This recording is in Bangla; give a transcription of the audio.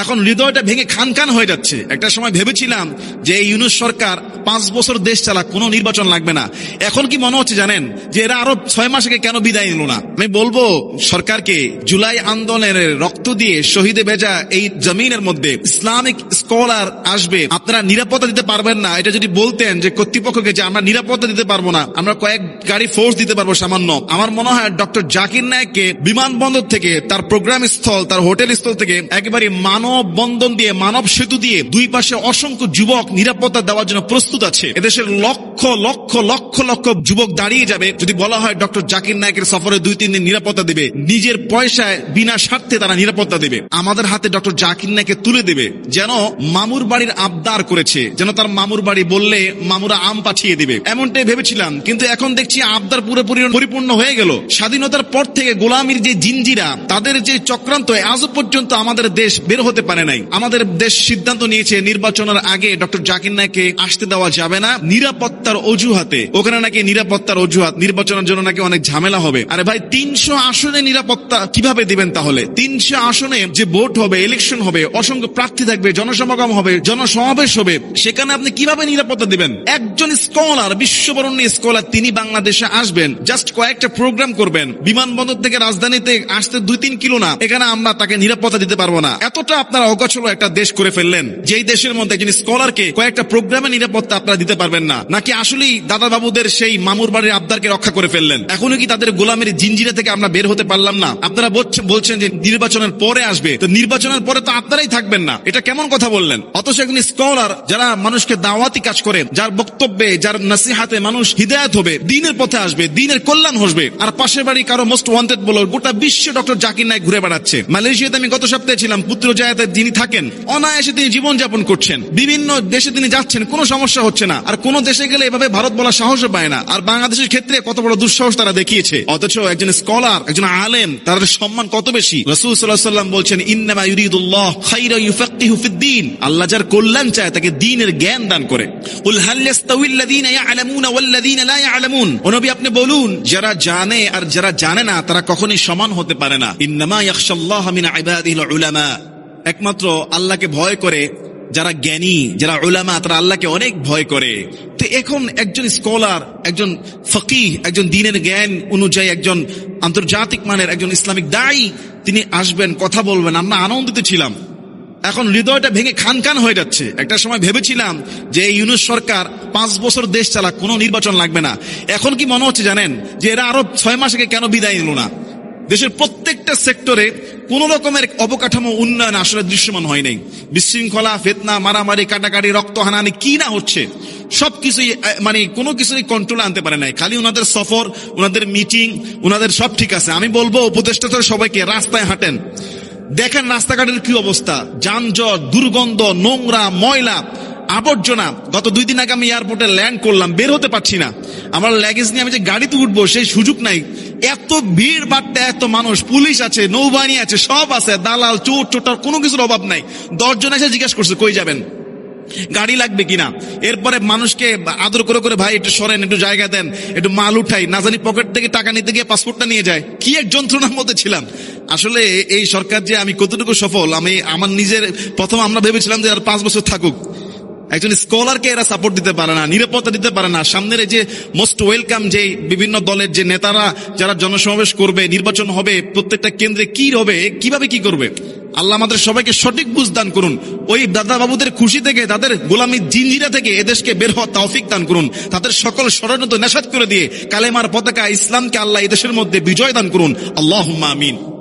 এখন হৃদয়টা ভেঙে খান খান হয়ে যাচ্ছে। একটা সময় ভেবেছিলাম যে এই ইউনুস সরকার পাঁচ বছর দেশ চালাক, কোনো নির্বাচন লাগবে না। এখন কি মনে হচ্ছে জানেন? যে এরা আরও ছয় মাস কেন বিদায় নিল না? আমি বলব, সরকারকে জুলাই আন্দোলনের রক্ত দিয়ে শহীদে ভেজা এই জমিনের মধ্যে ইসলামিক স্কলার আসবে। আপনারা নিরাপত্তা দিতে পারবেন না। এটা যদি বলতেন যে কর্তৃপক্ষকে যে আমরা নিরাপত্তা দিতে পারব না, আমরা কয়েক গাড়ি ফোর্স দিতে পারব সামান্য। আমার মনে হয় ডক্টর জাকির নায়ককে বিমানবন্দর থেকে, তার প্রোগ্রাম স্থল, তার হোটেল স্থল থেকে একেবারে মানব বন্ধন দিয়ে, মানব সেতু দিয়ে দুই পাশে অসংখ্য যুবক নিরাপত্তা দেওয়ার জন্য প্রস্তুত আছে। এদেশের লক্ষ লক্ষ লক্ষ লক্ষ যুবক দাঁড়িয়ে যাবে। যদি বলা হয় ডক্টর জাকির নায়কের সফরে দুই, তিন দিন নিরাপত্তা দেবে, নিজের পয়সায়, বিনা স্বার্থে তারা নিরাপত্তা দেবে। আমাদের হাতে ডক্টর জাকির নায়কে তুলে দেবে, যেন মামুর বাড়ির আবদার করেছে, যেন তার মামুর বাড়ি বললে মামুরা আম পাঠিয়ে দিবে। এমনটাই ভেবেছিলাম, কিন্তু এখন দেখছি আবদার পুরোপুরি পরিপূর্ণ হয়ে গেল। স্বাধীনতার পর থেকে গোলামির যে জিঞ্জিরা তাদের যে চক্রান্ত আজও পর্যন্ত আমাদের দেশ বের হতে পারে নাই। আমাদের দেশ সিদ্ধান্ত নিয়েছে, নির্বাচনের আগে ডক্টর জাকির নায়কে আসতে দেওয়া যাবে না। নিরাপত্তার অজুহাতে। ওখানে নাকি নিরাপত্তার অজুহাত। নির্বাচনের জন্য নাকি অনেক ঝামেলা হবে। আরে ভাই, তিনশো আসনে নিরাপত্তা কীভাবে দিবেন তাহলে? তিনশো আসনে যে ভোট হবে ইলেকশন হবে, অসংখ্য প্রার্থী থাকবে, জনসমাগম হবে, জনসমাবেশ হবে, সেখানে আপনি কীভাবে নিরাপত্তা দিবেন? একজন স্কলার, বিশ্ববরণ্য স্কলার, তিনি বাংলাদেশে আসবেন। জাস্ট কয়েকটা প্রোগ্রাম করবেন। বিমানবন্দর থেকে রাজধানীতে আসতে দুই তিন কিলো না। এখানে আমরা তাকে নিরাপত্তা দিতে পারব না। এতটা আপনারা অগোছল একটা দেশ করে ফেললেন, যেই দেশের মধ্যে একজন স্কলারকে কয়েকটা প্রোগ্রামে নিরাপত্তা আপনারা দিতে পারবেন না। নাকি আসলেই দাদা বাবুদের সেই মামুর বাড়ির আবদারকে রক্ষা করে ফেললেন? এখনও কি তাদের গোলামের জিঞ্জিরা থেকে আমরা বের হতে পারলাম না? আপনারা বলছেন- যে নির্বাচনের পরে আসবে। তো নির্বাচনের পরে তো আপনারাই থাকবেন না। এটা কেমন কথা বললেন? অথচ একজন স্কলার, যারা মানুষকে দাওয়াতি কাজ করেন যার বক্তব্যে, যার নাসিহাতে মানুষ হৃদায়ত হবে, দিনের পথে আসবে, দিনের কল্যাণ হবে আর পাশের বাড়ি কারও মোস্ট ওয়ান্টেড বলো গোটা বিশ্বে ডক্টর জাকির নায়ক ঘুরে বেড়াচ্ছে। মালয়েশিয়াতে আমি গত সপ্তাহে ছিলাম, পুত্র জায়াতে যিনি থাকেন, অনায়াসে তিনি জীবন যাপন করছেন। বিভিন্ন দেশে তিনি যাচ্ছেন, কোনো সমস্যা হচ্ছে না। আর কোন দেশে গেলে এভাবে ভারত বলা সাহস পায় না। আর বাংলাদেশের ক্ষেত্রে কত বড় দুঃসাহস তারা দেখিয়েছে। অথচ একজন স্কলার, একজন আলেম তার সম্মান কত বেশি? রসুল সাল্লাহ সাল্লাম বলছেন, ইন্নামা ইউরিদুল্লাহ আল্লাহ যার কল্যাণ চায়, তাকে দ্বীনের জ্ঞান দান করে। কুল হাল ইয়াস্তাউিল্লাযীনা ইয়ালামুনা লা ইয়ালামুন। আপনি বলুন, যারা জানে আর যারা জানে না, তারা কখনোই সমান হতে পারে না। ইন্নামা ইয়াখশাল্লাহ মিন ইবাদিহিল উলামা। একমাত্র আল্লাহকে ভয় করে যারা জ্ঞানী, যারা উলামা, তারা আল্লাহকে অনেক ভয় করে। তো এখন একজন স্কলার, একজন ফকিহ, একজন দিনের জ্ঞান অনুযায়ী একজন আন্তর্জাতিক মানের একজন ইসলামিক দায়ী, তিনি আসবেন, কথা বলবেন। আমরা আনন্দিত ছিলাম। এখন হৃদয়টা ভেঙে খান খান হয়ে যাচ্ছে। একটা সময় ভেবেছিলাম যে এই ইউনুস সরকার পাঁচ বছর দেশ চালাক, কোনো নির্বাচন লাগবে না। এখন কি মনে হচ্ছে জানেন? যে এরা আরও ছয় মাস আগে কেন বিদায় নিল না? দেশের প্রত্যেকটা সেক্টরে কোন রকমের অবকাঠামো উন্নয়ন আসলে দৃশ্যমান হয় নাই। বিশৃঙ্খলা, ফেতনা, মারামারি, কাটাকাটি রক্ত হানাহানি কি না হচ্ছে, সবকিছুই মানে কোনো কিছুই কন্ট্রোলে আনতে পারে নাই। খালি ওনাদের সফর, ওনাদের মিটিং ওনাদের সব ঠিক আছে। আমি বলব, উপদেষ্টা সবাইকে রাস্তায় হাঁটেন। দেখেন রাস্তাঘাটের কি অবস্থা। যানজট, দুর্গন্ধ, নোংরা, ময়লা আবর্জনা। গত দুই দিন আগে আমি এয়ারপোর্টে ল্যান্ড করলাম, বের হতে পারছি না। আমার ল্যাগেজ নিয়ে আমি যে গাড়িতে উঠবো, সেই সুযোগ নাই। এত ভিড় বাড়তে এত মানুষ, পুলিশ আছে, নৌবাহিনী আছে, সব আছে, দালাল, চোর চোটার কোনো কিছুর অভাব নাই। দশজন এসে জিজ্ঞাসা করছে, কই যাবেন? গাড়ি লাগবে কিনা? এরপরে মানুষকে আদর করে করে, ভাই, একটু সরেন, একটু জায়গা দেন, একটু মাল উঠাই। না জানি পকেট থেকে টাকা নিতে গিয়ে পাসপোর্টটা নিয়ে যায়। কি এক যন্ত্রণার মধ্যে ছিলাম। আসলে এই সরকার যে আমি কতটুকু সফল, আমি আমার নিজের, প্রথম আমরা ভেবেছিলাম যে আর পাঁচ বছর থাকুক। একজন স্কলারকে এরা সাপোর্ট দিতে পারে না, নিরাপত্তা দিতে পারে না। সামনের যে মোস্ট ওয়েলকাম যে বিভিন্ন দলের যে নেতারা, যারা জনসমাবেশ করবে, নির্বাচন হবে, প্রত্যেকটা কেন্দ্রে কি হবে, কীভাবে কি করবে? আল্লাহ আমাদের সবাইকে সঠিক বুঝ দান করুন। ওই দাদা বাবুদের খুশি থেকে, তাদের গোলামী জিঞ্জিরা থেকে এদেশকে বের হওয়া তৌফিক দান করুন। তাদের সকল ষড়যন্ত্র নেশাদ করে দিয়ে কালেমার পতাকা ইসলামকে আল্লাহ এদেশের মধ্যে বিজয় দান করুন। আল্লাহ আমিন।